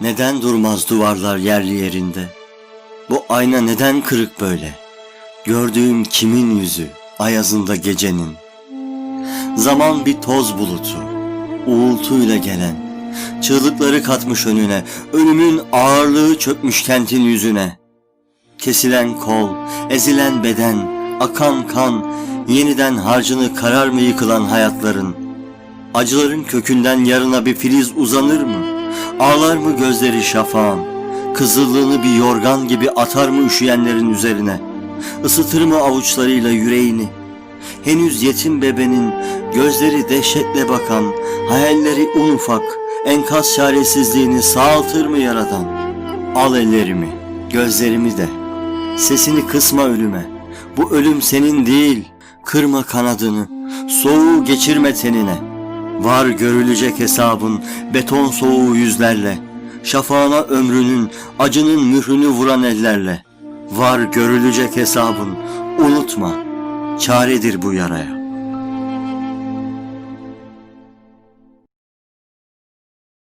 Neden durmaz duvarlar yerli yerinde? Bu ayna neden kırık böyle? Gördüğüm kimin yüzü ayazında gecenin? Zaman bir toz bulutu, uğultuyla gelen, çığlıkları katmış önüne, ölümün ağırlığı çökmüş kentin yüzüne. Kesilen kol, ezilen beden, akan kan, yeniden harcını karar mı yıkılan hayatların? Acıların kökünden yarına bir filiz uzanır mı? Ağlar mı gözleri şafağın? Kızıllığını bir yorgan gibi atar mı üşüyenlerin üzerine? Isıtır mı avuçlarıyla yüreğini? Henüz yetim bebenin gözleri dehşetle bakan, hayalleri un ufak, enkaz çaresizliğini sağaltır mı yaradan? Al ellerimi, gözlerimi de, sesini kısma ölüme. Bu ölüm senin değil, kırma kanadını, soğuğu geçirme tenine. Var görülecek hesabın beton soğuğu yüzlerle, şafağına ömrünün, acının mührünü vuran ellerle. Var görülecek hesabın, unutma, çaredir bu yaraya.